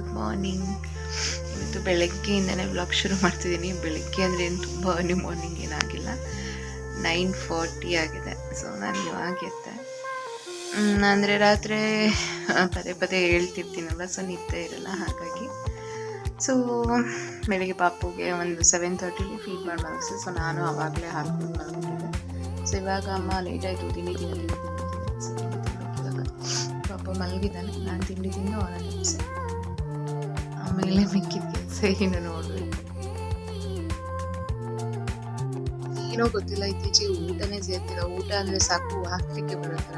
Good morning ಇವತ್ತು ಬೆಳಗ್ಗೆಯಿಂದನೇ blog ಶುರು ಮಾಡ್ತಿದ್ದೀನಿ. ಬೆಳಗ್ಗೆ ಅಂದರೆ ಏನು ತುಂಬ ಅರ್ಲಿ ಮಾರ್ನಿಂಗ್ ಏನಾಗಿಲ್ಲ. ನೈನ್ ಫಾರ್ಟಿ ಆಗಿದೆ. ಸೊ ನಾನು ಇವಾಗ ಎದ್ದೆ. ಅಂದರೆ ರಾತ್ರಿ ಪದೇ ಪದೇ ಹೇಳ್ತಿರ್ತೀನಲ್ಲ ಸೊ ನಿದ್ದೆ ಇರಲ್ಲ ಹಾಗಾಗಿ. ಸೊ ಬೆಳಿಗ್ಗೆ ಪಾಪುಗೆ ಒಂದು ಸೆವೆನ್ ತರ್ಟಿಗೆ ಫೀಡ್ ಮಾಡಿ ಸೊ ನಾನು ಆವಾಗಲೇ ಮಲಗಿದ್ದೆ ಸೊ ಇವಾಗ ಅಮ್ಮ ಲೇಟಾಯಿತು ತಿಂಡಿ ತಿಂಡಿ. ಪಾಪ ಮಲಗಿದ್ದಾನೆ. ನಾನು ತಿಂಡಿ ತಿಂದು ಅವನ ಆಮೇಲೆ ಮಿಕ್ಕಿದ ಕೆಲಸ ಏನು ನೋಡಬೇಕು. ಏನೋ ಗೊತ್ತಿಲ್ಲ, ಇತ್ತೀಚೆಗೆ ಊಟನೇ ಸೇರ್ತಿಲ್ಲ. ಊಟ ಅಂದ್ರೆ ಸಾಕು ಹಾಕ್ಲಿಕ್ಕೆ ಬರೋತರ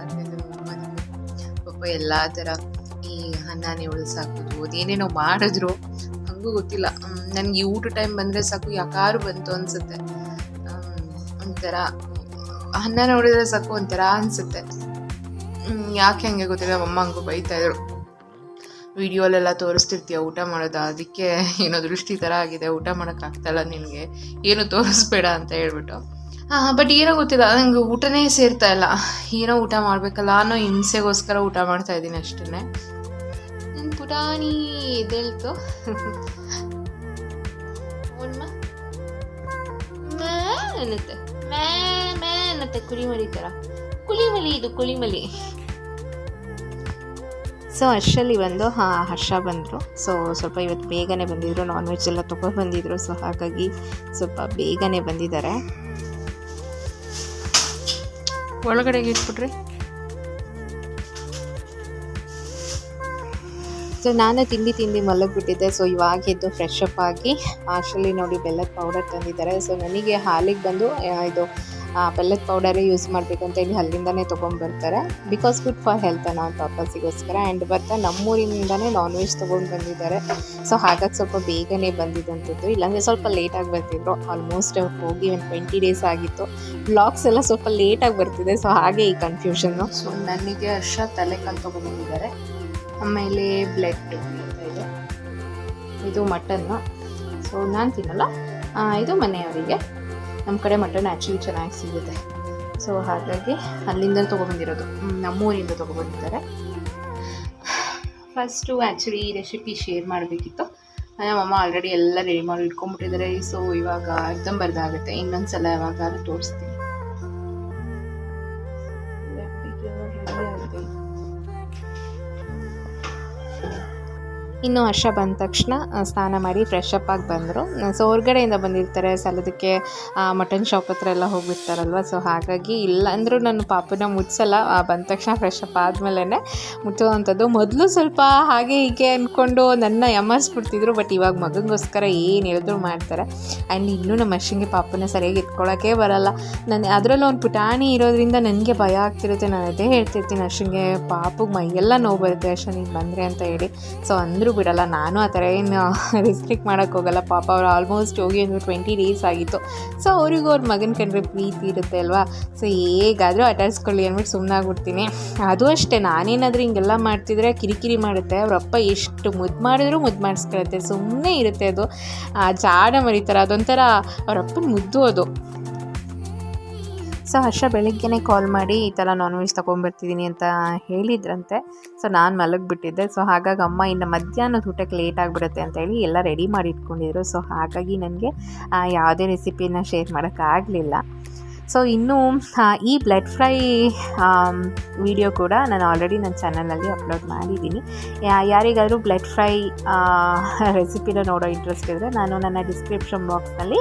ಪಾಪ ಎಲ್ಲಾ ತರ ಈ ಅನ್ನನೇ ಉಳಿದು ಸಾಕೋದು, ಅದೇನೇನೋ ಮಾಡಿದ್ರು. ಹಂಗೂ ಗೊತ್ತಿಲ್ಲ. ನನಗೆ ಈ ಊಟ ಟೈಮ್ ಬಂದ್ರೆ ಸಾಕು ಯಾಕಾರು ಬಂತು ಅನ್ಸುತ್ತೆ. ಒಂಥರ ಅನ್ನ ನೋಡಿದ್ರೆ ಸಾಕು, ಒಂಥರ ಅನ್ಸುತ್ತೆ. ಯಾಕೆ ಹಂಗೆ ಗೊತ್ತಿಲ್ಲ ಅಮ್ಮ ಹಂಗೂ ಬೈತಾ ಇದ್ರು. ವಿಡಿಯೋಲೆಲ್ಲ ತೋರಿಸ್ತಿರ್ತೀಯ ಊಟ ಮಾಡೋದು? ಅದಕ್ಕೆ ಏನೋ ದೃಷ್ಟಿ ಥರ ಆಗಿದೆ. ಊಟ ಮಾಡೋಕ್ಕಾಗ್ತಲ್ಲ ನಿನಗೆ? ಏನು ತೋರಿಸ್ಬೇಡ ಅಂತ ಹೇಳ್ಬಿಟ್ಟು. ಬಟ್ ಏನೋ ಗೊತ್ತಿಲ್ಲ. ನಂಗೆ ಊಟನೇ ಸೇರ್ತಾ ಇಲ್ಲ. ಏನೋ ಊಟ ಮಾಡಬೇಕಲ್ಲ ಅನ್ನೋ ಹಿಂಸೆಗೋಸ್ಕರ ಊಟ ಮಾಡ್ತಾ ಇದ್ದೀನಿ ಅಷ್ಟೇ ನನ್ನ ಪುಟಾಣಿ ಎದ್ದೇಳ್ತು ಅನ್ನತ್ತೆ. ಅನ್ನತ್ತೆ. ಕುಳಿಮಲಿ ಥರ ಕುಳಿಮಲಿ ಇದು ಕುಳಿಮಲಿ. ಸೊ ಅಷ್ಟರಲ್ಲಿ ಬಂದು ಹಾಂ ಹರ್ಷ ಬಂದರು. ಸೊ ಸ್ವಲ್ಪ ಇವತ್ತು ಬೇಗನೆ ಬಂದಿದ್ದರು ನಾನ್ ವೆಜ್ ಎಲ್ಲ ತೊಗೊಂಡು ಬಂದಿದ್ರು. ಸೊ ಹಾಗಾಗಿ ಸ್ವಲ್ಪ ಬೇಗನೆ ಬಂದಿದ್ದಾರೆ. ಒಳಗಡೆಗೆ ಇಟ್ಬಿಟ್ರಿ ಸೊ ನಾನು ತಿಂಡಿ ತಿಂಡಿ ಮಲಗಿಬಿಟ್ಟಿದ್ದೆ. ಸೊ ಇವಾಗ ಎದ್ದು ಫ್ರೆಶ್ ಅಪ್ ಆಗಿ ಆಶಲ್ಲಿ ನೋಡಿ ಬೆಲ್ಲದ ಪೌಡರ್ ತಂದಿದ್ದಾರೆ. ಸೊ ನನಗೆ ಹಾಲಿಗೆ ಬಂದು ಇದು ಬೆಲ್ಲದ ಪೌಡರೇ ಯೂಸ್ ಮಾಡಬೇಕು ಅಂತ ಹೇಳಿ ಅಲ್ಲಿಂದನೇ ತೊಗೊಂಡ್ಬರ್ತಾರೆ ಬಿಕಾಸ್ ಗುಡ್ ಫಾರ್ ಹೆಲ್ತ್ ಅನ್ನೋ ಪರ್ಪಸಿಗೋಸ್ಕರ ಆ್ಯಂಡ್ ಬರ್ತಾ ನಮ್ಮೂರಿಂದನೇ ನಾನ್ ವೆಜ್ ತೊಗೊಂಡು ಬಂದಿದ್ದಾರೆ. ಸೊ ಹಾಗಾಗಿ ಸ್ವಲ್ಪ ಬೇಗನೆ ಬಂದಿದ್ದಂಥದ್ದು ಇಲ್ಲಾಂದರೆ ಸ್ವಲ್ಪ ಲೇಟಾಗಿ ಬರ್ತಿದ್ರು. ಆಲ್ಮೋಸ್ಟ್ ಹೋಗಿ ಒಂದು ಟ್ವೆಂಟಿ ಡೇಸ್ ಆಗಿತ್ತು. ಬ್ಲಾಗ್ಸ್ ಎಲ್ಲ ಸ್ವಲ್ಪ ಲೇಟಾಗಿ ಬರ್ತಿದೆ. ಸೊ ಹಾಗೆ ಈ ಕನ್ಫ್ಯೂಷನ್ನು ಸೊ ನನಗೆ ಹರ್ಷ ತಲೆ ಕಾಲು ತೊಗೊಂಡ್ಬಂದಿದ್ದಾರೆ ಆಮೇಲೆ ಬ್ಲೆಡ್ ಇದೆ. ಇದು ಮಟನ್ನು ಸೊ ನಾನು ತಿನ್ನಲ್ಲ. ಇದು ಮನೆಯವರಿಗೆ. ನಮ್ಮ ಕಡೆ ಮಟನ್ ಆ್ಯಕ್ಚುಲಿ ಚೆನ್ನಾಗಿ ಸಿಗುತ್ತೆ. ಸೊ ಹಾಗಾಗಿ ಅಲ್ಲಿಂದ ತೊಗೊಬಂದಿರೋದು. ನಮ್ಮೂರಿಂದ ತೊಗೊಬಂದಿದ್ದಾರೆ. ಫಸ್ಟು ಆ್ಯಕ್ಚುಲಿ ಈ ರೆಸಿಪಿ ಶೇರ್ ಮಾಡಬೇಕಿತ್ತು. ನಮ್ಮಮ್ಮ ಆಲ್ರೆಡಿ ಎಲ್ಲ ರೆಡಿ ಮಾಡಿ ಇಟ್ಕೊಂಡ್ಬಿಟ್ಟಿದ್ದಾರೆ. ಸೊ ಇವಾಗ ಅರ್ಧಂಬರ್ಧ ಆಗುತ್ತೆ ಇನ್ನೊಂದ್ಸಲ ಯಾವಾಗಾದ್ರೂ ತೋರಿಸ್ತೀನಿ. ಇನ್ನು ಹರ್ಷ ಬಂದ ತಕ್ಷಣ ಸ್ನಾನ ಮಾಡಿ ಫ್ರೆಶ್ ಅಪ್ ಆಗಿ ಬಂದರು. ಸೊ ಹೊರಗಡೆಯಿಂದ ಬಂದಿರ್ತಾರೆ, ಸಲದಕ್ಕೆ ಮಟನ್ ಶಾಪ್ ಹತ್ರ ಎಲ್ಲ ಹೋಗಿರ್ತಾರಲ್ವ ಸೊ ಹಾಗಾಗಿ ಇಲ್ಲ ಅಂದರೂ ನನ್ನ ಪಾಪನ ಮುಟ್ಸಲ್ಲ ಬಂದ ತಕ್ಷಣ ಫ್ರೆಶ್ ಅಪ್ ಆದಮೇಲೆ ಮುಟ್ಟುವಂಥದ್ದು ಮೊದಲು ಸ್ವಲ್ಪ ಹಾಗೆ ಹೀಗೆ ಅಂದ್ಕೊಂಡು ನನ್ನ ಯಮರ್ಸ್ಬಿಡ್ತಿದ್ರು ಬಟ್ ಇವಾಗ ಮಗನಿಗೋಸ್ಕರ ಏನು ಹೇಳಿದ್ರು ಮಾಡ್ತಾರೆ. ಆ್ಯಂಡ್ ಇನ್ನೂ ನಮ್ಮ ಅಷ್ಟಿಗೆ ಪಾಪನ ಸರಿಯಾಗಿ ಎತ್ಕೊಳ್ಳೋಕ್ಕೆ ಬರಲ್ಲ. ನನ್ನ ಅದರಲ್ಲೂ ಒಂದು ಪುಟಾಣಿ ಇರೋದ್ರಿಂದ ನನಗೆ ಭಯ ಆಗ್ತಿರುತ್ತೆ. ನಾನು ಅದೇ ಹೇಳ್ತಿರ್ತೀನಿ ಅಷ್ಟಿಗೆ ಪಾಪಗೆ ಮೈಯೆಲ್ಲ ನೋವು ಬರುತ್ತೆ ಅಷ್ಟು ನೀನು ಬಂದರೆ ಅಂತ ಹೇಳಿ. ಸೊ ಅಂದರೂ ಬಿಡಲ್ಲ. ನಾನು ಆ ಥರ ಏನು ರಿಸ್ಟ್ರಿಕ್ಟ್ ಮಾಡೋಕ್ಕೆ ಹೋಗಲ್ಲ. ಪಾಪ ಅವ್ರು ಆಲ್ಮೋಸ್ಟ್ ಹೋಗಿ ಒಂದು ಟ್ವೆಂಟಿ ಡೇಸ್ ಆಗಿತ್ತು. ಸೊ ಅವರಿಗೂ ಅವ್ರ ಮಗನ ಕಂಡ್ರೆ ಪ್ರೀತಿ ಇರುತ್ತೆ ಅಲ್ವಾ? ಸೊ ಹೇಗಾದರೂ ಅಟ್ಯಾಚ್ಕೊಳ್ಳಿ ಅಂದ್ಬಿಟ್ಟು ಸುಮ್ಮನಾಗ್ಬಿಡ್ತೀನಿ ಅದು ಅಷ್ಟೇ. ನಾನೇನಾದರೂ ಹಿಂಗೆಲ್ಲ ಮಾಡ್ತಿದ್ರೆ ಕಿರಿಕಿರಿ ಮಾಡುತ್ತೆ. ಅವ್ರ ಅಪ್ಪ ಎಷ್ಟು ಮುದ್ದು ಮಾಡಿದ್ರು ಮುದ್ದು ಮಾಡಿಸ್ಕೊಳುತ್ತೆ ಸುಮ್ಮನೆ ಇರುತ್ತೆ ಅದು. ಆ ಜಾಡ ಮರಿತಾರೆ. ಅದೊಂಥರ ಅವ್ರ ಅಪ್ಪನ ಮುದ್ದು ಅದು. ಸೊ ಹರ್ಷ ಬೆಳಿಗ್ಗೆನೇ ಕಾಲ್ ಮಾಡಿ ಈ ಥರ ನಾನ್ ವೆಜ್ ತೊಗೊಂಬರ್ತಿದ್ದೀನಿ ಅಂತ ಹೇಳಿದ್ರಂತೆ. ಸೊ ನಾನು ಮಲಗಿಬಿಟ್ಟಿದ್ದೆ. ಸೊ ಹಾಗಾಗಿ ಅಮ್ಮ ಇನ್ನು ಮಧ್ಯಾಹ್ನದ ಊಟಕ್ಕೆ ಲೇಟ್ ಆಗಿಬಿಡುತ್ತೆ ಅಂತ ಹೇಳಿ ಎಲ್ಲ ರೆಡಿ ಮಾಡಿ ಇಟ್ಕೊಂಡಿದ್ರು. ಸೊ ಹಾಗಾಗಿ ನನಗೆ ಯಾವುದೇ ರೆಸಿಪಿನ ಶೇರ್ ಮಾಡೋಕ್ಕಾಗಲಿಲ್ಲ ಸೊ ಇನ್ನು ಈ ಬ್ಲಡ್ ಫ್ರೈ ವಿಡಿಯೋ ಕೂಡ ನಾನು ಆಲ್ರೆಡಿ ನನ್ನ ಚಾನಲಲ್ಲಿ ಅಪ್ಲೋಡ್ ಮಾಡಿದ್ದೀನಿ. ಯಾರಿಗಾದರೂ ಬ್ಲಡ್ ಫ್ರೈ ರೆಸಿಪಿನ ನೋಡೋ ಇಂಟ್ರೆಸ್ಟ್ ಇದ್ದರೆ ನಾನು ನನ್ನ ಡಿಸ್ಕ್ರಿಪ್ಷನ್ ಬಾಕ್ಸ್ನಲ್ಲಿ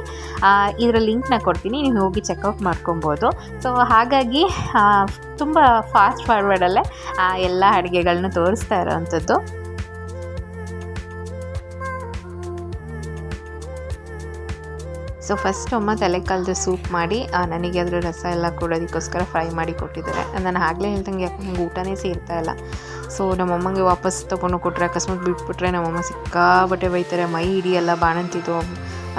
ಇದರ ಲಿಂಕ್ನ ಕೊಡ್ತೀನಿ. ನೀವು ಹೋಗಿ ಚೆಕ್ಔಟ್ ಮಾಡ್ಕೊಬೋದು. ಸೊ ಹಾಗಾಗಿ ತುಂಬ ಫಾಸ್ಟ್ ಫಾರ್ವರ್ಡಲ್ಲೇ ಎಲ್ಲ ಅಡುಗೆಗಳನ್ನ ತೋರಿಸ್ತಾ ಇರೋವಂಥದ್ದು ಸೊ ಫಸ್ಟ್ ಅಮ್ಮ ತಲೆಕಾಲದ ಸೂಪ್ ಮಾಡಿ ನನಗೆ ಅದರ ರಸ ಎಲ್ಲ ಕೊಡೋದಕ್ಕೋಸ್ಕರ ಫ್ರೈ ಮಾಡಿ ಕೊಟ್ಟಿದ್ದಾರೆ. ನಾನು ಆಗಲೇ ಹೇಳ್ದಂಗೆ ಯಾಕೆ ನಂಗೆ ಊಟನೇ ಸೇರ್ತಾ ಇಲ್ಲ. ಸೊ ನಮ್ಮಮ್ಮಂಗೆ ವಾಪಸ್ ತೊಗೊಂಡು ಕೊಟ್ಟರೆ ಅಕಸ್ಮಾತ್ ಬಿಟ್ಬಿಟ್ರೆ ನಮ್ಮಮ್ಮ ಸಿಕ್ಕಾಬಟ್ಟೆ ಬೈತಾರೆ, ಮೈ ಹಿಡಿಯಲ್ಲ ಬಾಣಂತಿದ್ದು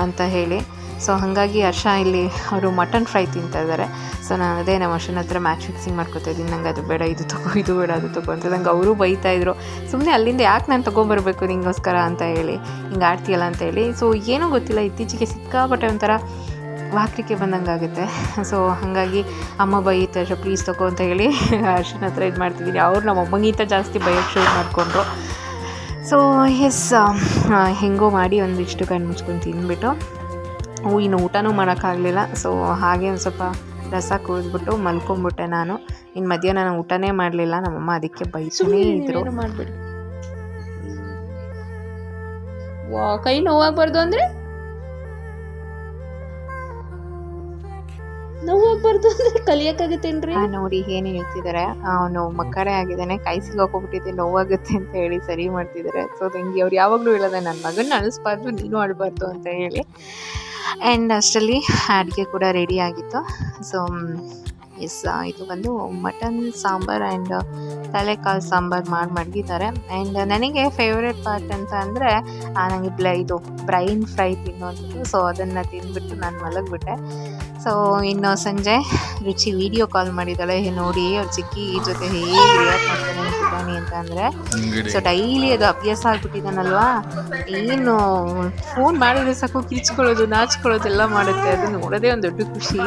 ಅಂತ ಹೇಳಿ. ಸೊ ಹಾಗಾಗಿ ಹರ್ಷ ಇಲ್ಲಿ ಅವರು ಮಟನ್ ಫ್ರೈ ತಿಂತಾ ಇದ್ದಾರೆ. ಸೊ ನಾನು ಅದೇ ನಮ್ಮ ಹರ್ಷನ ಹತ್ರ ಮ್ಯಾಚ್ ಫಿಕ್ಸಿಂಗ್ ಮಾಡ್ಕೊತಾ ಇದ್ದೀನಿ. ನಂಗೆ ಅದು ಬೇಡ, ಇದು ತಗೋ, ಇದು ಬೇಡ, ಅದು ತಗೋ ಅಂತ. ನಂಗೆ ಅವರು ಬೈತಾ ಇದ್ರು. ಸುಮ್ಮನೆ ಅಲ್ಲಿಂದ ಯಾಕೆ ನಾನು ತೊಗೊಂಬರ್ಬೇಕು ನಿಂಗೋಸ್ಕರ ಅಂತ ಹೇಳಿ, ಹಿಂಗೆ ಆಡ್ತೀಯಲ್ಲ ಅಂತ ಹೇಳಿ. ಸೊ ಏನೂ ಗೊತ್ತಿಲ್ಲ, ಇತ್ತೀಚೆಗೆ ಸಿಕ್ಕಾಪಟ್ಟೆ ಒಂಥರ ವಾಕ್ರಿಕೆ ಬಂದಂಗೆ ಆಗುತ್ತೆ. ಸೊ ಹಾಗಾಗಿ ಅಮ್ಮ ಬೈತಾರೆ ಪ್ಲೀಸ್ ತಗೋ ಅಂತ ಹೇಳಿ ಅರ್ಶನ ಹತ್ರ ಇದು ಮಾಡ್ತಿದ್ದೀನಿ. ಅವ್ರು ನಮ್ಮ ಅಮ್ಮಗಿಂತ ಜಾಸ್ತಿ ಬೈಯೋಕ್ಕೆ ಶುರು ಮಾಡಿಕೊಂಡ್ರು. ಸೊ ಎಸ್ ಹೆಂಗೋ ಮಾಡಿ ಒಂದಿಷ್ಟು ಕಣ್ಣು ಮುಚ್ಕೊಂಡು ತಿಂದ್ಬಿಟ್ಟು ಇನ್ನು ಊಟನೂ ಮಾಡೋಕ್ಕಾಗಲಿಲ್ಲ. ಸೊ ಹಾಗೆ ಒಂದು ಸ್ವಲ್ಪ ರಸ ಕುಡಿದ್ಬಿಟ್ಟು ಮಲ್ಕೊಂಬಿಟ್ಟೆ ನಾನು. ಇನ್ನು ಮಧ್ಯಾಹ್ನ ನಾನು ಊಟನೇ ಮಾಡಲಿಲ್ಲ. ನಮ್ಮಮ್ಮ ಅದಕ್ಕೆ ಬೈಸೂನೇ ಇದ್ರು. ಮಾಡಿಬಿಡಿ ವಾ ಕೈ ನೋವಾಗಬಾರ್ದು ಅಂದರೆ? ನೋವಾಗಬಾರ್ದು ಅಂದ್ರೆ ಕಲಿಯಕ್ಕಾಗತ್ತೇನ್ರಿ? ನೋಡಿ, ಏನು ಹೇಳ್ತಿದ್ದಾರೆ ಅವನು ಮಕ್ಕಳೇ ಆಗಿದ್ದಾನೆ, ಕೈ ಸಿಗಾಕೋಗ್ಬಿಟ್ಟಿದೆ ನೋವಾಗುತ್ತೆ ಅಂತ ಹೇಳಿ ಸರಿ ಮಾಡ್ತಿದ್ದಾರೆ ಸೊ ತಂಗಿ ಅವ್ರು ಯಾವಾಗಲೂ ಹೇಳೋದೆ ನನ್ನ ಮಗನ ಅಳಿಸ್ಬಾರ್ದು ನೀನು ಆಡಬಾರ್ದು ಅಂತ ಹೇಳಿ. ಆ್ಯಂಡ್ ಅಷ್ಟರಲ್ಲಿ ಅಡುಗೆ ಕೂಡ ರೆಡಿ ಆಗಿತ್ತು. ಸೊ ಎಸ್ ಇದು ಬಂದು ಮಟನ್ ಸಾಂಬಾರ್ ಆ್ಯಂಡ್ ತಲೆಕಾಲು ಸಾಂಬಾರು ಮಾಡಿ ಮಡಗಿದ್ದಾರೆ. ಆ್ಯಂಡ್ ನನಗೆ ಫೇವ್ರೆಟ್ ಪಾರ್ಟ್ ಅಂತ ಅಂದರೆ ನನಗೆ ಬ್ಲ ಇದು ಬ್ರೈನ್ ಫ್ರೈ ತಿನ್ನೋದು ಸೊ ಅದನ್ನು ತಿಂದುಬಿಟ್ಟು ನಾನು ಮಲಗಿಬಿಟ್ಟೆ. ಸೊ ಇನ್ನು ಸಂಜೆ ರುಚಿ ವಿಡಿಯೋ ಕಾಲ್ ಮಾಡಿದ್ದಾಳೆ ಹೇ ನೋಡಿ ಅವ್ರ ಚಿಕ್ಕಿ ಜೊತೆ ಹೇಗೆ ರಿಯಾಕ್ಟ್ ಮಾಡ್ತಾನೆ ಅಂತಿದ್ದಾನೆ ಅಂತ ಅಂದರೆ ಸೊ ಡೈಲಿ ಅದು ಅಭ್ಯಾಸ ಆಗ್ಬಿಟ್ಟಿದ್ದಾನಲ್ವಾ ಏನು ಫೋನ್ ಮಾಡಿದ್ರೆ ಸಾಕು ಕಿಚ್ಕೊಳ್ಳೋದು ನಾಚ್ಕೊಳ್ಳೋದು ಎಲ್ಲ ಮಾಡುತ್ತೆ. ಅದು ನೋಡೋದೇ ಒಂದು ದೊಡ್ಡ ಖುಷಿ.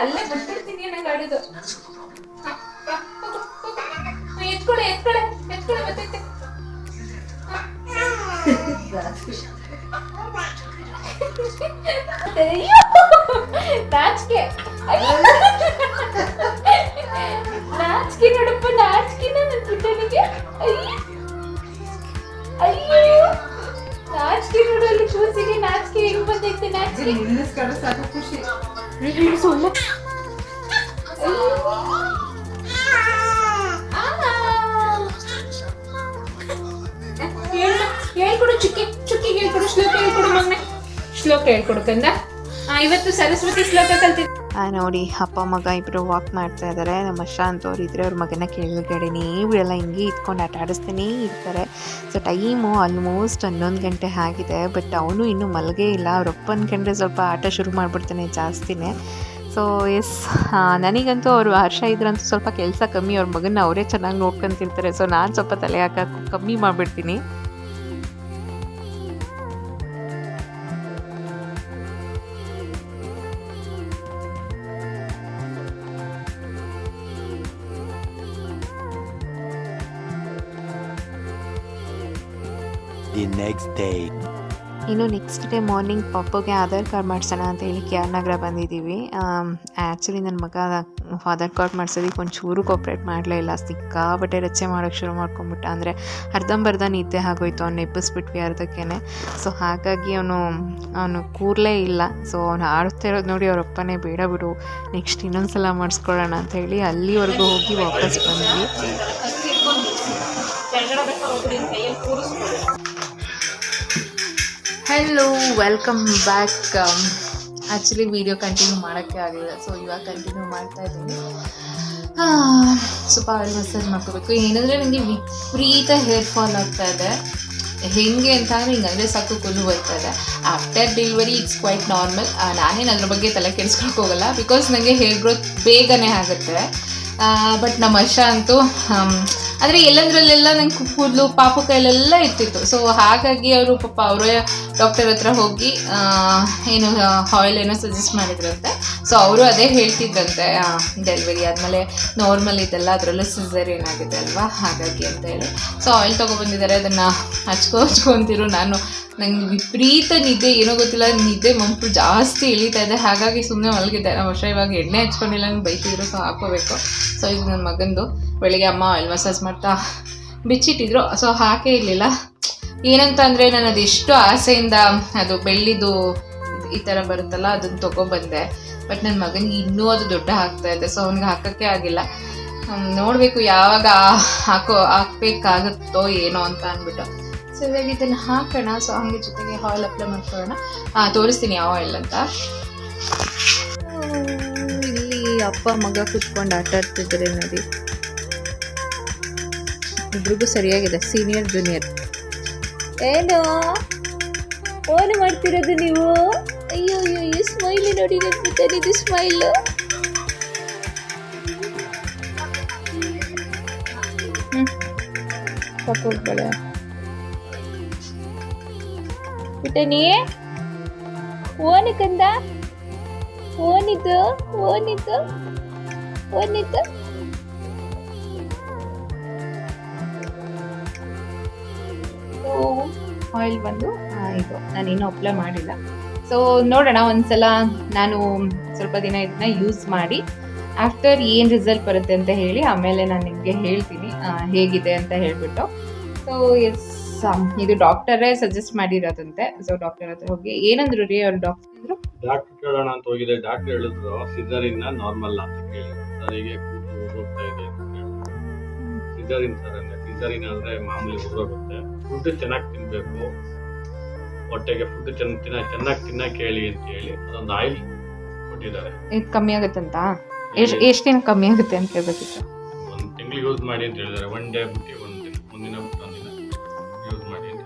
ಅಲ್ಲೇ ಬಿಟ್ಬಿಡ್ತೀನಿ ನಂಗೆ ಆಡೋದು ಎತ್ಕೊಳೆ ಎತ್ಕೊಳೆ ಎತ್ಕೊಳೆ ಬರ್ತೈತೆ ನಾಚಿಕೆ ಅಯ್ಯೋ. ಬಂದೈತೆ ನಾಚಿಕೆ ಹೇಳು ಸುಳ್ಳು ಹೇಳ್ಕೊಡು ಚುಕ್ಕಿ ಚುಕ್ಕಿ ಹೇಳ್ಕೊಡು ಶ್ಲೋಕ ಹೇಳ್ಕೊಡು ಮಗನೆ. ಶ್ಲೋಕ ಹೇಳ್ಕೊಡು ಕಂದ. ಆ, ಇವತ್ತು ಸರಸ್ವತಿ ಶ್ಲೋಕ ಕಲ್ತಿದ್ದೆ ನೋಡಿ, ಅಪ್ಪ, ಮಗ ಇಬ್ಬರು ವಾಕ್ ಮಾಡ್ತಾ ಇದ್ದಾರೆ ನಮ್ಮ ಅಕ್ಕ ಅಂತವ್ರು ಇದ್ರೆ ಅವ್ರ ಮಗನ ಕೇಳಿಗಡೆ ನೀವು ಎಲ್ಲ ಹಿಂಗೆ ಇಟ್ಕೊಂಡು ಆಟ ಆಡಿಸ್ತಾನೇ ಇರ್ತಾರೆ. ಸೊ ಟೈಮು ಆಲ್ಮೋಸ್ಟ್ ಹನ್ನೊಂದು ಗಂಟೆ ಆಗಿದೆ. ಬಟ್ ಅವನು ಇನ್ನೂ ಮಲಗೇ ಇಲ್ಲ. ಅವ್ರ ಅಪ್ಪ ಅನ್ಕೊಂಡ್ರೆ ಸ್ವಲ್ಪ ಆಟ ಶುರು ಮಾಡಿಬಿಡ್ತಾನೆ ಜಾಸ್ತಿನೇ. ಸೊ ಎಸ್ ನನಗಂತೂ ಅವರು ಹರ್ಷ ಇದ್ರಂತೂ ಸ್ವಲ್ಪ ಕೆಲಸ ಕಮ್ಮಿ. ಅವ್ರ ಮಗನ ಅವರೇ ಚೆನ್ನಾಗಿ ನೋಡ್ಕೊಂತಿರ್ತಾರೆ ಸೊ ನಾನು ಸ್ವಲ್ಪ ತಲೆ ಹಾಕ ಕಮ್ಮಿ ಮಾಡಿಬಿಡ್ತೀನಿ. The day day. ಇನ್ನು ನೆಕ್ಸ್ಟ್ ಡೇ ಮಾರ್ನಿಂಗ್ ಪಪ್ಪಗೆ ಆಧಾರ್ ಕಾರ್ಡ್ ಮಾಡ್ಸೋಣ ಅಂತ ಹೇಳಿ ಕೆ ಆರ್ ನಗರ ಬಂದಿದ್ದೀವಿ. ಆ್ಯಕ್ಚುಲಿ ನನ್ನ ಮಗ ಆಧಾರ್ ಕಾರ್ಡ್ ಮಾಡ್ಸೋದಕ್ಕೆ ಒಂಚೂರು ಕೋಪ್ರೇಟ್ ಮಾಡಲೇ ಇಲ್ಲ. ಸಿಕ್ಕಾಬಟ್ಟೆ ರಚೆ ಮಾಡೋಕ್ಕೆ ಶುರು ಮಾಡ್ಕೊಂಬಿಟ್ಟ ಅಂದರೆ ಅರ್ಧಂಬರ್ಧ ನಿದ್ದೆ ಆಗೋಯ್ತು. ಅವ್ನು ಎಬ್ಬಿಸ್ಬಿಟ್ವಿ ಅರ್ಧಕ್ಕೇ ಸೊ ಹಾಗಾಗಿ ಅವನು ಅವನು ಕೂರಲೇ ಇಲ್ಲ. ಸೊ ಅವ್ನು ಆಡ್ತಾ ಇರೋದು ನೋಡಿ ಅವ್ರ ಅಪ್ಪನೇ ಬೇಡ ಬಿಡು. ನೆಕ್ಸ್ಟ್ ಇನ್ನೊಂದು ಸಲ ಮಾಡಿಸ್ಕೊಳ್ಳೋಣ ಅಂತ ಹೇಳಿ ಅಲ್ಲಿವರೆಗೂ ಹೋಗಿ ವಾಪಸ್ ಬಂದ್ವಿ. Hello welcome back actually video continue ಮಾಡೋಕ್ಕೆ ಆಗಲಿಲ್ಲ ಸೊ ಇವಾಗ ಕಂಟಿನ್ಯೂ ಮಾಡ್ತಾ ಇದ್ದೀನಿ. ಸ್ವಲ್ಪ ಆಯಿಲ್ ಮೆಸೇಜ್ ಮಾಡ್ಕೋಬೇಕು. ಏನಂದರೆ ನನಗೆ ವಿಪರೀತ ಹೇರ್ ಫಾಲ್ ಆಗ್ತಾ ಇದೆ. ಹೇಗೆ ಅಂತ ಅಂದರೆ ಹಿಂಗಂದರೆ ಸಾಕು ಕುಲ್ಲು ಹೋಗ್ತಾ ಇದೆ. After delivery it's quite normal ನಾನೇನು ಅದ್ರ ಬಗ್ಗೆ ತಲೆ ಕೆಡಿಸ್ಕೊಳಕ್ಕೆ ಹೋಗಲ್ಲ. ಬಿಕಾಸ್ ನನಗೆ ಹೇರ್ ಗ್ರೋತ್ ಬೇಗನೆ ಆಗುತ್ತೆ. ಬಟ್ ನಮ್ಮ ವರ್ಷ ಅಂತೂ ಆದರೆ ಎಲ್ಲಂದ್ರಲ್ಲೆಲ್ಲ ನಂಗೆ ಕೂದಲು ಪಾಪ ಕೈಲೆಲ್ಲ ಇರ್ತಿತ್ತು. ಸೊ ಹಾಗಾಗಿ ಅವರು ಪಾಪ ಅವರೇ ಡಾಕ್ಟರ್ ಹತ್ರ ಹೋಗಿ ಏನು ಆಯಿಲ್ ಏನೋ ಸಜೆಸ್ಟ್ ಮಾಡಿದ್ರಂತೆ. ಸೊ ಅವರು ಅದೇ ಹೇಳ್ತಿದ್ದಂತೆ ಡೆಲಿವರಿ ಆದಮೇಲೆ ನಾರ್ಮಲ್ ಇದೆಲ್ಲ ಅದರಲ್ಲೂ ಸಿಸರ್ ಏನಾಗಿದೆ ಅಲ್ವಾ? ಹಾಗಾಗಿ ಅಂತ ಹೇಳಿ. ಸೊ ಆಯಿಲ್ ತೊಗೊಬಂದಿದ್ದಾರೆ, ಅದನ್ನು ಹಚ್ಕೊ ಹಚ್ಕೊಂತಿರು ನಾನು. ನಂಗೆ ವಿಪರೀತ ನಿದ್ದೆ, ಏನೋ ಗೊತ್ತಿಲ್ಲ, ನಿದ್ದೆ ಮಂಪು ಜಾಸ್ತಿ ಇಳಿತಾ ಇದೆ. ಹಾಗಾಗಿ ಸುಮ್ಮನೆ ಮಲಗಿದ್ದೆ. ನಮ್ಮ ವರ್ಷ ಇವಾಗ ಎಣ್ಣೆ ಹಚ್ಕೊಂಡಿಲ್ಲ, ನಂಗೆ ಬೈತಿದ್ರು ಸೊ ಹಾಕೋಬೇಕು ಸೊ ಇದು ನನ್ನ ಮಗಂದು. ಬೆಳಿಗ್ಗೆ ಅಮ್ಮ ಆಯಿಲ್ ಮಸಾಜ್ ಮಾಡ್ತಾ ಬಿಚ್ಚಿಟ್ಟಿದ್ರು. ಸೊ ಹಾಕೇ ಇರಲಿಲ್ಲ. ಏನಂತ ಅಂದರೆ ನಾನು ಅದೆಷ್ಟು ಆಸೆಯಿಂದ ಅದು ಬೆಳ್ಳಿದು ಈ ಥರ ಬರುತ್ತಲ್ಲ ಅದನ್ನು ತೊಗೊಬಂದೆ ಬಟ್ ನನ್ನ ಮಗನಿಗೆ ಇನ್ನೂ ಅದು ದೊಡ್ಡ ಹಾಕ್ತಾ ಇದೆ ಸೊ ಅವ್ನಿಗೆ ಹಾಕೋಕ್ಕೆ ಆಗಿಲ್ಲ. ನೋಡಬೇಕು ಯಾವಾಗ ಹಾಕೋ, ಹಾಕ್ಬೇಕಾಗುತ್ತೋ ಏನೋ ಅಂತ ಅಂದ್ಬಿಟ್ಟು. ಸೊ ಇವಾಗ ಇದನ್ನು ಹಾಕೋಣ ಸೊ ಹಂಗೆ ಜೊತೆಗೆ ಆಯಿಲ್ ಅಪ್ಲೈ ಮಾಡ್ಕೊಳ್ಳೋಣ. ತೋರಿಸ್ತೀನಿ ಯಾವ ಆಯಿಲ್ ಅಂತ. ಇಲ್ಲಿ ಅಪ್ಪ ಮಗ ಕುತ್ಕೊಂಡು ಆಟ ಆಡ್ತಿದ್ರೆ ನೋಡಿ ಇಬ್ರಿಗೂ ಸರಿಯಾಗಿದೆ ಸೀನಿಯರ್ ಜೂನಿಯರ್ ಏನೋ? ಫೋನ್ ಮಾಡ್ತಿರೋದು ನೀವು? ಅಯ್ಯೋ ಅಯ್ಯೋ ಈ ಸ್ಮೈಲ್ ನೋಡಿ ಇದು ಸ್ಮೈಲ್ ಪುಟನಿ ಓನಿ ಕಂದ? ಓನಿದ್ದು ಓನಿದ್ದು ಓನಿದ್ದು ಆಯಿಲ್ ಬಂದು ಇದು ನಾನು ಇನ್ನೂ ಅಪ್ಲೈ ಮಾಡಿಲ್ಲ. ಸೊ ನೋಡೋಣ ಒಂದ್ಸಲ ನಾನು ಸ್ವಲ್ಪ ದಿನ ಇದನ್ನ ಯೂಸ್ ಮಾಡಿ ಆಫ್ಟರ್ ಏನು ರಿಸಲ್ಟ್ ಬರುತ್ತೆ ಅಂತ ಹೇಳಿ ಆಮೇಲೆ ನಾನು ನಿಮಗೆ ಹೇಳ್ತೀನಿ ಹೇಗಿದೆ ಅಂತ ಹೇಳ್ಬಿಟ್ಟು. ಸೊ ಎಸ್ ಇದು ಡಾಕ್ಟರೇ ಸಜೆಸ್ಟ್ ಮಾಡಿರೋದಂತೆ. ಸೊ ಡಾಕ್ಟರ್ ಹತ್ರ ಹೋಗಿ ಏನಂದ್ರು ರೀ ಅವ್ರು ಡಾಕ್ಟರ್ ಡಾಕ್ಟರ್ ಕೇಳೋಣ ಅಂತ ಹೋಗಿದೆ. ಡಾಕ್ಟರ್ ಹೇಳಿದ್ರು ಸಿಜರಿನ್ ನಾರ್ಮಲ್ ಅಂತ ಕೇಳಿ. ಸರಿಗೆ ಹೋಗ್ತಾ ಇದೆ ಸಿಸರಿನ್ ಸರ್ ಅಂದ್ರೆ ಸಿಸರಿನ್ ಅಂದ್ರೆ ಮಾಮೂಲಿ ಉದುರೋಗುತ್ತೆ ಫುಡ್ ಚೆನ್ನಾಗಿ ತಿನ್ಬೇಕು. ಹೊಟ್ಟೆಗೆ ಫುಡ್ ಚೆನ್ನಾಗಿ ತಿನ್ನ ಚೆನ್ನಾಗಿ ತಿನ್ನಕ್ಕೆ ಹೇಳಿ ಅಂತ ಹೇಳಿ ಅದೊಂದು ಆಯಿಲ್ ಕೊಟ್ಟಿದ್ದಾರೆ. ಇದು ಕಮ್ಮಿ ಆಗುತ್ತೆ ಎಷ್ಟು ಎಷ್ಟು ದಿನ ಕಮ್ಮಿ ಆಗುತ್ತೆ ಅಂತ ಹೇಳ್ಬೇಕಿತ್ತು? ಒಂದು ತಿಂಗಳು ಯೂಸ್ ಮಾಡಿ ಅಂತ ಹೇಳಿದ್ದಾರೆ. ಒನ್ ಡೇ ಬಿಟ್ಟು ಒಂದು ದಿನ ಮುಂದಿನ ಬಿಟ್ಟು ಒಂದಿನ ಯೂಸ್ ಮಾಡಿ ಅಂತ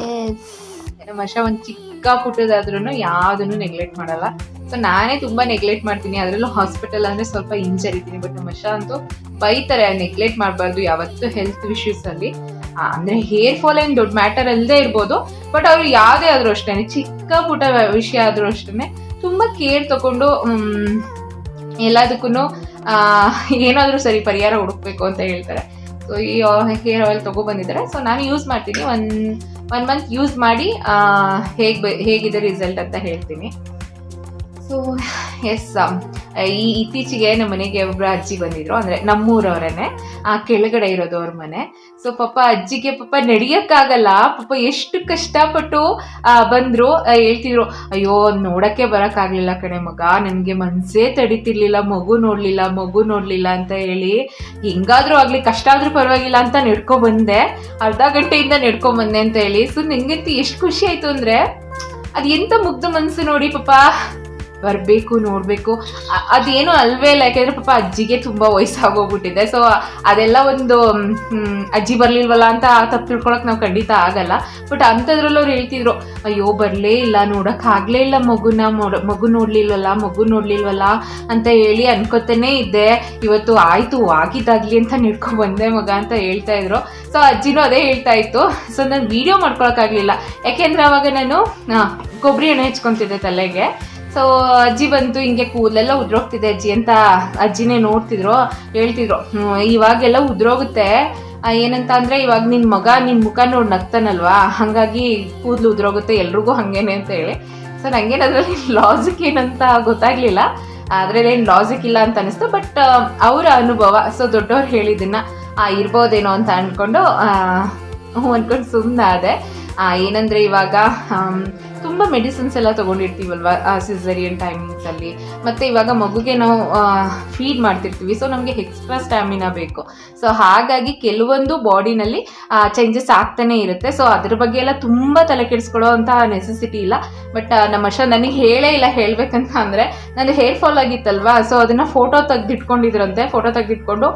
ಎಸ್ ನಮ್ಮ ವರ್ಷ ಒಂದು ಚಿಕ್ಕ ಪುಟ್ಟದಾದ್ರೂ ಯಾವುದನ್ನು ನೆಗ್ಲೆಕ್ಟ್ ಮಾಡಲ್ಲ. ಸೊ ನಾನೇ ತುಂಬಾ ನೆಗ್ಲೆಕ್ಟ್ ಮಾಡ್ತೀನಿ. ಅದರಲ್ಲೂ ಹಾಸ್ಪಿಟಲ್ ಅಂದ್ರೆ ಸ್ವಲ್ಪ ಹಿಂಜರಿತೀನಿ ಬಟ್ ನಮ್ಮ ವರ್ಷ ಅಂತೂ ಬೈತಾರೆ ನೆಗ್ಲೆಕ್ಟ್ ಮಾಡಬಾರ್ದು ಯಾವತ್ತೂ ಹೆಲ್ತ್ ಇಶ್ಯೂಸ್ ಅಲ್ಲಿ. ಆ, ಅಂದ್ರೆ ಹೇರ್ ಫಾಲ್ ಏನ್ ದೊಡ್ಡ ಮ್ಯಾಟರ್ ಅಲ್ಲದೆ ಇರ್ಬೋದು ಬಟ್ ಅವ್ರು ಯಾವುದೇ ಆದ್ರೂ ಅಷ್ಟೇ ಚಿಕ್ಕ ಪುಟ್ಟ ವಿಷಯ ಆದ್ರೂ ಅಷ್ಟೇ ತುಂಬಾ ಕೇರ್ ತಗೊಂಡು ಎಲ್ಲದಕ್ಕೂ ಏನಾದರೂ ಸರಿ ಪರಿಹಾರ ಹುಡುಕ್ಬೇಕು ಅಂತ ಹೇಳ್ತಾರೆ. ಸೊ ಈ ಹೇರ್ ಆಯಿಲ್ ಬಂದಿದ್ದಾರೆ. ಸೊ ನಾನು ಯೂಸ್ ಮಾಡ್ತೀನಿ. ಒನ್ ಒನ್ ಮಂತ್ ಯೂಸ್ ಮಾಡಿ ಹೇಗೆ ಹೇಗಿದೆ ರಿಸಲ್ಟ್ ಅಂತ ಹೇಳ್ತೀನಿ. ಸೊ ಎಸ್ ಈ ಇತ್ತೀಚೆಗೆ ನಮ್ಮ ಮನೆಗೆ ಒಬ್ಬರು ಅಜ್ಜಿ ಬಂದಿದ್ರು. ಅಂದರೆ ನಮ್ಮೂರವರೇನೆ. ಆ, ಕೆಳಗಡೆ ಇರೋದು ಅವ್ರ ಮನೆ. ಸೊ ಪಾಪ ಅಜ್ಜಿಗೆ ಪಾಪ ನಡೆಯೋಕ್ಕಾಗಲ್ಲ. ಪಾಪ ಎಷ್ಟು ಕಷ್ಟಪಟ್ಟು ಬಂದ್ರು. ಹೇಳ್ತಿದ್ರು, ಅಯ್ಯೋ, ನೋಡಕ್ಕೆ ಬರೋಕ್ಕಾಗಲಿಲ್ಲ ಕಣೆ ಮಗ. ನನಗೆ ಮನಸ್ಸೇ ತಡಿತಿರ್ಲಿಲ್ಲ. ಮಗು ನೋಡಲಿಲ್ಲ ಮಗು ನೋಡಲಿಲ್ಲ ಅಂತ ಹೇಳಿ ಹೆಂಗಾದ್ರೂ ಆಗಲಿ, ಕಷ್ಟ ಆದ್ರೂ ಪರವಾಗಿಲ್ಲ ಅಂತ ನೆಡ್ಕೊ ಬಂದೆ ಅರ್ಧ ಗಂಟೆಯಿಂದ ನಡ್ಕೊ ಬಂದೆ ಅಂತ ಹೇಳಿ. ಸೊ ನಿಂಗಂತೂ ಎಷ್ಟು ಖುಷಿ ಆಯ್ತು ಅಂದ್ರೆ, ಅದು ಎಂತ ಮುಗ್ಧ ಮನಸ್ಸು ನೋಡಿ ಪಾಪ. ಬರಬೇಕು, ನೋಡಬೇಕು. ಅದೇನು ಅಲ್ವೇ ಇಲ್ಲ ಯಾಕೆಂದ್ರೆ ಪಾಪ ಅಜ್ಜಿಗೆ ತುಂಬ ವಯಸ್ಸಾಗೋಗ್ಬಿಟ್ಟಿದೆ. ಸೊ ಅದೆಲ್ಲ ಒಂದು ಅಜ್ಜಿ ಬರಲಿಲ್ವಲ್ಲ ಅಂತ ತಪ್ಪು ತಿಳ್ಕೊಳಕ್ಕೆ ನಾವು ಖಂಡಿತ ಆಗಲ್ಲ. ಬಟ್ ಅಂಥದ್ರಲ್ಲಿ ಅವ್ರು ಹೇಳ್ತಿದ್ರು, ಅಯ್ಯೋ, ಬರಲೇ ಇಲ್ಲ ನೋಡೋಕ್ಕಾಗಲೇ ಇಲ್ಲ ಮಗುನ ಮಗು ನೋಡಲಿಲ್ವಲ್ಲ ಮಗು ನೋಡಲಿಲ್ವಲ್ಲ ಅಂತ ಹೇಳಿ ಅನ್ಕೋತಾನೆ ಇದ್ದೆ. ಇವತ್ತು ಆಯಿತು, ಆಗಿದ್ದಾಗಲಿ ಅಂತ ನಿಡ್ಕೊ ಬಂದೆ ಮಗ ಅಂತ ಹೇಳ್ತಾ ಇದ್ರು. ಸೊ ಅಜ್ಜಿನೂ ಅದೇ ಹೇಳ್ತಾ ಇತ್ತು. ಸೊ ನಾನು ವಿಡಿಯೋ ಮಾಡ್ಕೊಳಕ್ಕಾಗಲಿಲ್ಲ ಯಾಕೆಂದ್ರೆ ಅವಾಗ ನಾನು ಕೊಬ್ಬರಿ ಎಣ್ಣೆ ಹೆಚ್ಕೊತಿದ್ದೆ ತಲೆಗೆ. ಸೊ ಅಜ್ಜಿ ಬಂತು ಹಿಂಗೆ ಕೂದಲೆಲ್ಲ ಉದ್ರೋಗ್ತಿದೆ ಅಜ್ಜಿ ಅಂತ ಅಜ್ಜಿನೇ ನೋಡ್ತಿದ್ರು. ಹೇಳ್ತಿದ್ರು "ಹ್ಮ್, ಇವಾಗೆಲ್ಲ ಉದ್ರೋಗುತ್ತೆ. ಏನಂತ ಅಂದ್ರೆ ಇವಾಗ ನಿನ್ ಮಗ ನಿನ್ ಮುಖ ನೋಡಿ ನಗ್ತಾನಲ್ವಾ? ಹಂಗಾಗಿ ಕೂದಲು ಉದ್ರೋಗುತ್ತೆ ಎಲ್ರಿಗೂ ಹಂಗೇನೆ ಅಂತ ಹೇಳಿ. ಸೊ ನಂಗೇನು ಅದರಲ್ಲಿ ಲಾಜಿಕ್ ಏನಂತ ಗೊತ್ತಾಗ್ಲಿಲ್ಲ. ಆದ್ರೆ ಏನು ಲಾಜಿಕ್ ಇಲ್ಲ ಅಂತ ಅನಿಸ್ತು ಬಟ್ ಅವರ ಅನುಭವ ಸೊ ದೊಡ್ಡವ್ರು ಹೇಳಿದ್ದನ್ನ ಇರ್ಬೋದೇನೋ ಅಂತ ಅನ್ಕೊಂಡು ಆ, ಹ್ಞೂ ಆ, ಏನಂದ್ರೆ ಇವಾಗ ತುಂಬ ಮೆಡಿಸಿನ್ಸ್ ಎಲ್ಲ ತಗೊಂಡಿರ್ತೀವಲ್ವಾ ಸಿಸರಿಯನ್ ಟೈಮಿಂಗ್ಸಲ್ಲಿ ಮತ್ತು ಇವಾಗ ಮಗುಗೆ ನಾವು ಫೀಡ್ ಮಾಡ್ತಿರ್ತೀವಿ ಸೊ ನಮಗೆ ಎಕ್ಸ್ಟ್ರಾ ಸ್ಟ್ಯಾಮಿನಾ ಬೇಕು. ಸೊ ಹಾಗಾಗಿ ಕೆಲವೊಂದು ಬಾಡಿನಲ್ಲಿ ಚೇಂಜಸ್ ಆಗ್ತಾನೆ ಇರುತ್ತೆ. ಸೊ ಅದ್ರ ಬಗ್ಗೆ ಎಲ್ಲ ತುಂಬ ತಲೆ ಕೆಡಿಸ್ಕೊಳ್ಳೋ ಅಂತಹ ನೆಸೆಸಿಟಿ ಇಲ್ಲ. ಬಟ್ ನಮ್ಮ ಅಶ್ ನನಗೆ ಹೇಳೇ ಇಲ್ಲ, ಹೇಳ್ಬೇಕಂತ ಅಂದರೆ, ನಂದು ಹೇರ್ ಫಾಲ್ ಆಗಿತ್ತಲ್ವಾ ಸೊ ಅದನ್ನು ಫೋಟೋ ತೆಗೆದಿಟ್ಕೊಂಡಿದ್ರಂತೆ. ಫೋಟೋ ತೆಗೆದಿಟ್ಕೊಂಡು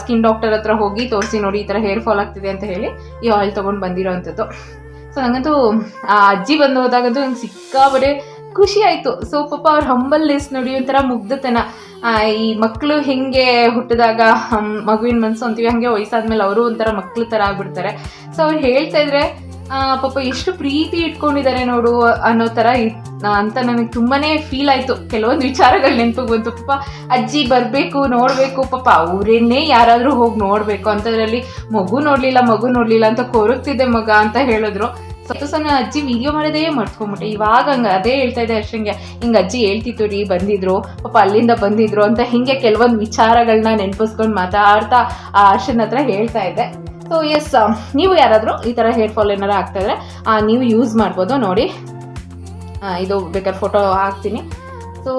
ಸ್ಕಿನ್ ಡಾಕ್ಟರ್ ಹತ್ರ ಹೋಗಿ ತೋರಿಸಿ ನೋಡಿ, ಈ ಥರ ಹೇರ್ ಫಾಲ್ ಆಗ್ತಿದೆ ಅಂತ ಹೇಳಿ ಈ ಆಯಿಲ್ ತೊಗೊಂಡು ಬಂದಿರೋ ಸೊ ನನಗಂತೂ ಆ ಅಜ್ಜಿ ಬಂದು ಹೋದಾಗಂತೂ ನಂಗೆ ಸಿಕ್ಕಾಬಡೆ ಖುಷಿ ಆಯಿತು ಸೊ ಪಾಪ ಅವ್ರ ಹಂಬಲ್ನೆಸ್ ನೋಡಿ ಒಂಥರ ಮುಗ್ಧತನ. ಈ ಮಕ್ಕಳು ಹೆಂಗೆ ಹುಟ್ಟಿದಾಗ ಮಗುವಿನ ಮನಸ್ಸು ಅಂತೀವಿ, ಹಂಗೆ ವಯಸ್ಸಾದ್ಮೇಲೆ ಅವರು ಒಂಥರ ಮಕ್ಕಳು ಥರ ಆಗ್ಬಿಡ್ತಾರೆ. ಸೊ ಅವ್ರು ಹೇಳ್ತಾ ಇದ್ರೆ ಪಾಪ ಎಷ್ಟು ಪ್ರೀತಿ ಇಟ್ಕೊಂಡಿದ್ದಾರೆ ನೋಡು ಅನ್ನೋ ಥರ ಅಂತ ನನಗೆ ತುಂಬಾ ಫೀಲ್ ಆಯಿತು. ಕೆಲವೊಂದು ವಿಚಾರಗಳು ನೆನಪಿಗೆ ಬಂತು. ಪಾಪ ಅಜ್ಜಿ ಬರಬೇಕು, ನೋಡಬೇಕು, ಪಾಪ ಅವರೇನೇ ಯಾರಾದರೂ ಹೋಗಿ ನೋಡಬೇಕು. ಅಂಥದ್ರಲ್ಲಿ ಮಗು ನೋಡಲಿಲ್ಲ ಮಗು ನೋಡಲಿಲ್ಲ ಅಂತ ಕೊರಗ್ತಿದ್ದೆ ಮಗ ಅಂತ ಹೇಳಿದ್ರು. ಸೊ ಸಣ್ಣ ಅಜ್ಜಿ ವಿಡಿಯೋ ಮಾಡೋದೇ ಮರ್ತ್ಕೊಂಬಿಟ್ಟೆ ಇವಾಗ ಹಂಗೆ ಅದೇ ಹೇಳ್ತಾ ಇದ್ದೆ ಅಷ್ಟಂಗೆ ಹಿಂಗೆ ಅಜ್ಜಿ ಹೇಳ್ತಿತ್ತು ರೀ ಬಂದಿದ್ರು, ಪಾಪ ಅಲ್ಲಿಂದ ಬಂದಿದ್ರು ಅಂತ ಹಿಂಗೆ ಕೆಲವೊಂದು ವಿಚಾರಗಳನ್ನ ನೆನಪಿಸ್ಕೊಂಡು ಮಾತಾಡ್ತಾ ಆ ಅರ್ಶನ್ ಹತ್ರ ಹೇಳ್ತಾ ಇದ್ದೆ. ಸೊ ಎಸ್ ನೀವು ಯಾರಾದರೂ ಈ ಥರ ಹೇರ್ ಫಾಲ್ ಏನಾರು ಆಗ್ತಾ ಇದ್ರೆ ನೀವು ಯೂಸ್ ಮಾಡ್ಬೋದು ನೋಡಿ. ಇದು ಬೇಕಾದ್ರೆ ಫೋಟೋ ಹಾಕ್ತೀನಿ. ಸೊ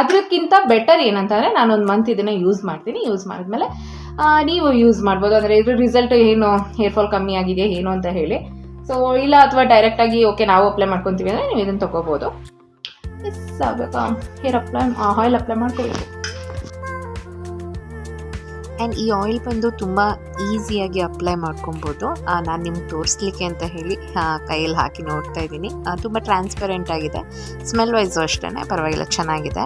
ಅದಕ್ಕಿಂತ ಬೆಟರ್ ಏನಂತಂದರೆ ನಾನೊಂದು ಮಂತ್ ಇದನ್ನು ಯೂಸ್ ಮಾಡ್ತೀನಿ. ಯೂಸ್ ಮಾಡಿದ್ಮೇಲೆ ನೀವು ಯೂಸ್ ಮಾಡ್ಬೋದು. ಅಂದರೆ ಇದ್ರ ರಿಸಲ್ಟ್ ಏನು ಹೇರ್ ಫಾಲ್ ಕಮ್ಮಿ ಆಗಿದೆ, ಏನು ಅಂತ ಹೇಳಿ. ಸೊ ಇಲ್ಲ ಅಥವಾ ಡೈರೆಕ್ಟಾಗಿ ಓಕೆ ನಾವು ಅಪ್ಲೈ ಮಾಡ್ಕೊತೀವಿ ಅಂದರೆ ನೀವು ಇದನ್ನು ತೊಗೋಬೋದು. ಎಸ್ ಬೇಕಾ ಹೇರ್ ಅಪ್ಲೈ ಆಯಿಲ್ ಅಪ್ಲೈ ಮಾಡ್ಕೋಬೇಕು. ಆ್ಯಂಡ್ ಈ ಆಯಿಲ್ ಬಂದು ತುಂಬ ಈಸಿಯಾಗಿ ಅಪ್ಲೈ ಮಾಡ್ಕೊಬೋದು. ನಾನು ನಿಮ್ಗೆ ತೋರಿಸ್ಲಿಕ್ಕೆ ಅಂತ ಹೇಳಿ ಕೈಯಲ್ಲಿ ಹಾಕಿ ನೋಡ್ತಾ ಇದ್ದೀನಿ. ತುಂಬ ಟ್ರಾನ್ಸ್ಪರೆಂಟ್ ಆಗಿದೆ. ಸ್ಮೆಲ್ ವೈಸು ಅಷ್ಟೇ ಪರವಾಗಿಲ್ಲ ಚೆನ್ನಾಗಿದೆ.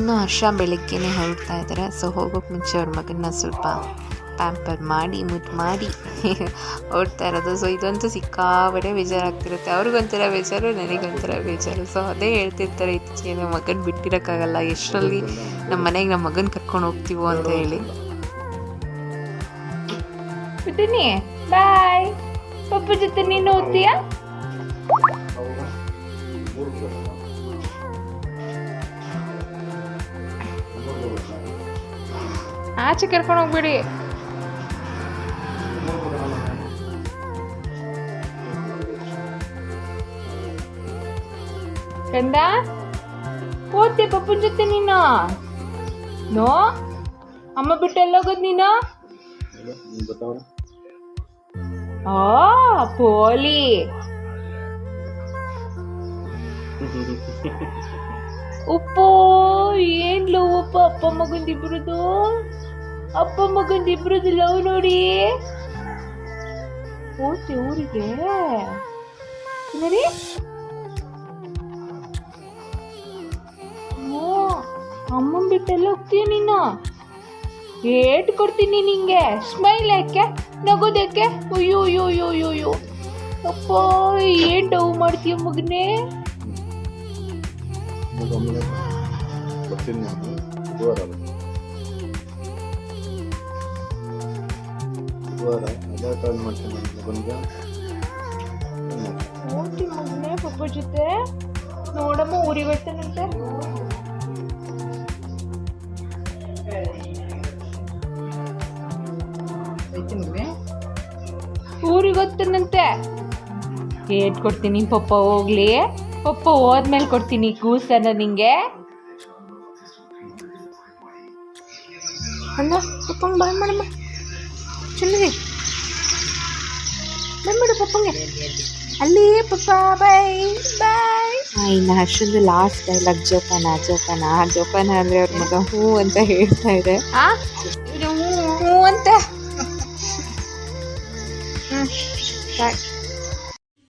ಇನ್ನು ಹರ್ಷ ಬೆಳಗ್ಗೆನೆ ಹೊರಡ್ತಾ ಇದ್ದಾರೆ. ಸೊ ಹೋಗೋಕೆ ಮುಂಚೆ ಅವ್ರ ಮಗನ್ನ ಸ್ವಲ್ಪ ಪ್ಯಾಂಪರ್ ಮಾಡಿ ಮುದ್ದು ಮಾಡಿ ಓಡ್ತಾ ಇರೋದು. ಸೊ ಇದಂತೂ ಸಿಕ್ಕಾಬಡೆ ಬೇಜಾರಾಗ್ತಿರುತ್ತೆ. ಅವ್ರಿಗೊಂಥರ ಬೇಜಾರು, ನನಗೊಂಥರ ಬೇಜಾರು. ಸೊ ಅದೇ ಹೇಳ್ತಿರ್ತಾರೆ ಇತ್ತೀಚೆಗೆ ನಮ್ಮ ಮಗನ ಬಿಟ್ಟಿರೋಕ್ಕಾಗಲ್ಲ. ಎಷ್ಟರಲ್ಲಿ ನಮ್ಮ ಮನೆಗೆ ನಮ್ಮ ಮಗನ ಕರ್ಕೊಂಡು ಹೋಗ್ತೀವೋ ಅಂತ ಹೇಳಿ. ಬಾಯ್. ಪಪ್ಪ ಜೊತೆ ನೀನು ಓದ್ತೀಯಾ ಆಚೆ ಕರ್ಕೊಂಡು ಹೋಗ್ಬಿಡಿ. ಕಂದ ಓದ್ತೆ ಪಪ್ಪನ ಜೊತೆ ನೀನು? ನೋ? ಅಮ್ಮ ಬಿಟ್ಟು ಎಲ್ಲೋಗೋದು ನೀನು? ಆ ಪೋಲಿ. ಉಪ್ಪು ಏನ್ ಲವ್ ಅಪ್ಪ ಅಪ್ಪ ಮಗನ್ ಇಬ್ಬರದ್ದು ಲವ್ ನೋಡಿ. ಹೋಗ್ತಿ ಊರಿಗೆ. ಅಮ್ಮನ್ ಬಿಟ್ಟೆಲ್ಲ ಹೋಗ್ತೀಯ ನಿನ್ನ ಏಟ್ ಕೊಡ್ತೀನಿ ನಿಂಗೆ. ಸ್ಮೈಲ್ ಯಾಕೆ? ನಗೋದಕ್ಕೆ ಅಯ್ಯೋ ಅಯ್ಯೋ ಅಯ್ಯೋ ಅಯ್ಯೋ ಅಯ್ಯೋ. ಅಪ್ಪ, ಏನ್ ಡವ್ ಮಾಡ್ತೀಯ ಮಗನೇ? ಬರ್ತೀನಿ ಬುಧವಾರ ಅದೇ ಕಾಲ್ ಮಾಡ್ತೀನಿ ನನ್ನ ಮಗನಿಗೆ ಪಪ್ಪ ಜೊತೆ ನೋಡಮ್ಮ ಊರಿಗೆ ಬರ್ತಾನಂತೆ. ಊರಿಗೆ ಹೋಗ್ತಾನಂತೆ. ಏಟ್ ಕೊಡ್ತೀನಿ ಪಪ್ಪ ಹೋಗ್ಲಿ. ಪಪ್ಪ ಹೋದ್ಮೇಲೆ ಕೊಡ್ತೀನಿ ಕೂಸನ ನಿಂಗೆ. ಅಣ್ಣ ಪಪ್ಪ ಬಾಯ್ ಮಾಡಮ್ಮ. ಚೆನ್ನಾಗಿ ಬಂದ್ಬಿಡು ಪಪ್ಪಂಗೆ. ಅಲ್ಲಿ ಪಪ್ಪ ಬಾಯ್ ಬಾಯ್ ಇನ್ನು ಹರ್ಷದ್ದು ಲಾಸ್ಟ್ ಡೈಲಾಗ್ ಜೋಪಾನ ಜೋಪಾನ. ಜೋಪಾನ ಅಂದರೆ ಅವ್ರ ಮಗ ಹೂ ಅಂತ ಹೇಳ್ತಾ ಇದೆ. ಹೂ ಹ್ಞೂ ಅಂತ ಹ್ಞೂ ಬಾಯ್